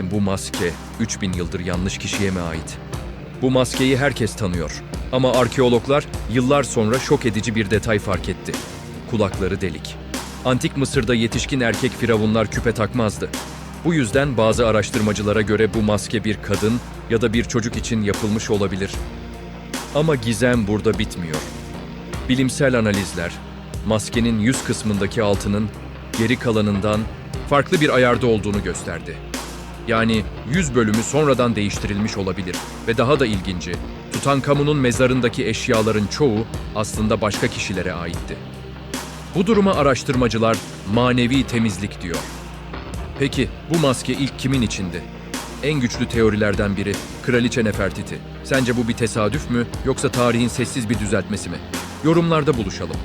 Bu maske 3000 yıldır yanlış kişiye mi ait? Bu maskeyi herkes tanıyor. Ama arkeologlar yıllar sonra şok edici bir detay fark etti. Kulakları delik. Antik Mısır'da yetişkin erkek firavunlar küpe takmazdı. Bu yüzden bazı araştırmacılara göre bu maske bir kadın ya da bir çocuk için yapılmış olabilir. Ama gizem burada bitmiyor. Bilimsel analizler, maskenin yüz kısmındaki altının geri kalanından farklı bir ayarda olduğunu gösterdi. Yani yüz bölümü sonradan değiştirilmiş olabilir ve daha da ilginci, Tutankamun'un mezarındaki eşyaların çoğu aslında başka kişilere aitti. Bu duruma araştırmacılar manevi temizlik diyor. Peki bu maske ilk kimin içindi? En güçlü teorilerden biri Kraliçe Nefertiti. Sence bu bir tesadüf mü yoksa tarihin sessiz bir düzeltmesi mi? Yorumlarda buluşalım.